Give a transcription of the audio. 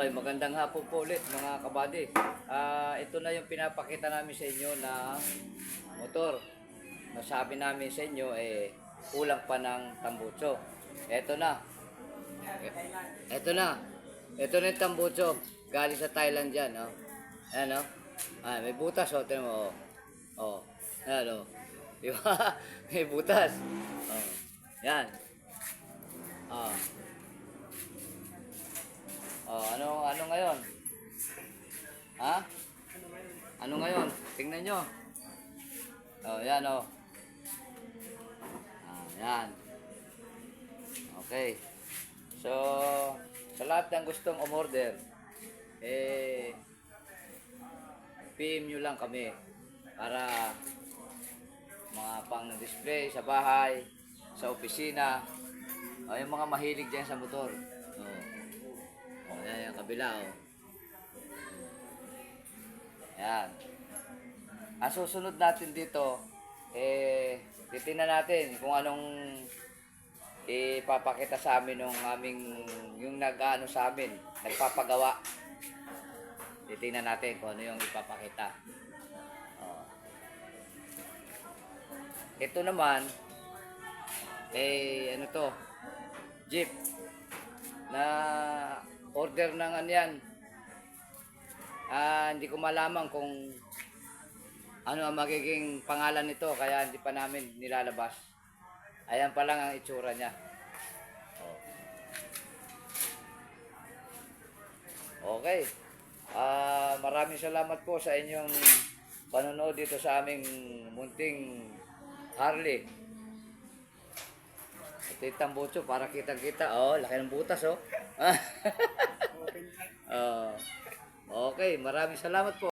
Okay, magandang hapon po ulit mga kabady. Ah, ito na yung pinapakita namin sa inyo na motor. Nasabi namin sa inyo eh kulang pa ng tambucho. Ito na. Ito na. Ito na yung tambucho. Galing sa Thailand yan. Oh. Ayan oh. Ah, may butas oh. Tignan mo oh. Oh. Ayan oh. Di ba? may butas. Oh. Yan. Ah. Oh, ano ano ngayon? Ha? Ano ngayon? Tingnan nyo. Oh, yan oh. Ah, yan. Okay. So, sa lahat ng gustong umorder, eh, PM nyo lang kami para mga pang display sa bahay, sa opisina, o yung mga mahilig dyan sa motor. Oh. Oh, yan yung kabila, oh. Yan. Ang susunod natin dito, eh, titingnan natin kung anong ipapakita sa amin ng aming, yung nag-ano sa amin, nagpapagawa. Titingnan natin kung ano yung ipapakita. Oh. Ito naman, eh, ano to, jeep order ng ano yan. Ah, hindi ko malaman kung ano ang magiging pangalan nito kaya hindi pa namin nilalabas. Ayan pa lang ang itsura niya. Oh. Okay. Ah, maraming salamat po sa inyong panonood dito sa aming munting Harley. Ito yung tambucho para kitang-kita. Oh, laki ng butas oh. oh. Okay, maraming salamat po.